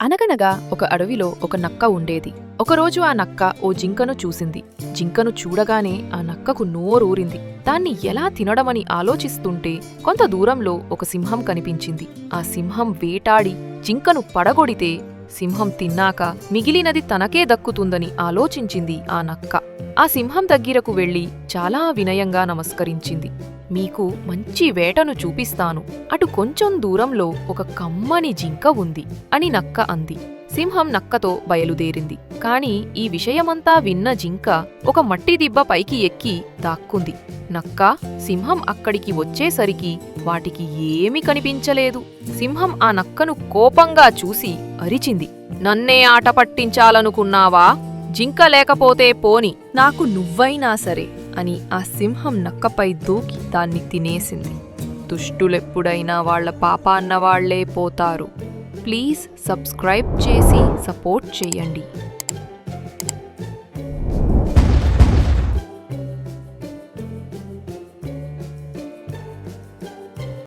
అనగనగా ఒక అడవిలో ఒక నక్క ఉండేది. ఒకరోజు ఆ నక్క ఓ జింకను చూసింది. జింకను చూడగానే ఆ నక్కకు నోరూరింది. దాన్ని ఎలా తినడమని ఆలోచిస్తుంటే కొంత దూరంలో ఒక సింహం కనిపించింది. ఆ సింహం వేటాడి జింకను పడగొడితే సింహం తిన్నాక మిగిలినది తనకే దక్కుతుందని ఆలోచించింది ఆ నక్క. ఆ సింహం దగ్గరకు వెళ్ళి చాలా వినయంగా నమస్కరించింది. మీకు మంచి వేటను చూపిస్తాను. అటు కొంచెం దూరంలో ఒక కమ్మని జింక ఉంది అని నక్క అంది. సింహం నక్కతో బయలుదేరింది. కాని ఈ విషయమంతా విన్న జింక ఒక మట్టి దిబ్బ పైకి ఎక్కి దాక్కుంది. నక్క సింహం అక్కడికి వచ్చేసరికి వాటికి ఏమీ కనిపించలేదు. సింహం ఆ నక్కను కోపంగా చూసి అరిచింది. నన్నే ఆట పట్టించాలనుకున్నావా? జింక లేకపోతే పోని. నాకు నువ్వైనా సరే అని ఆ సింహం నక్కపై దూకి దాన్ని తినేసింది. దుష్టులెప్పుడైనా వాళ్ళ పాపాన్న వాళ్ళే పోతారు. ప్లీజ్ సబ్స్క్రైబ్ చేసి సపోర్ట్ చేయండి.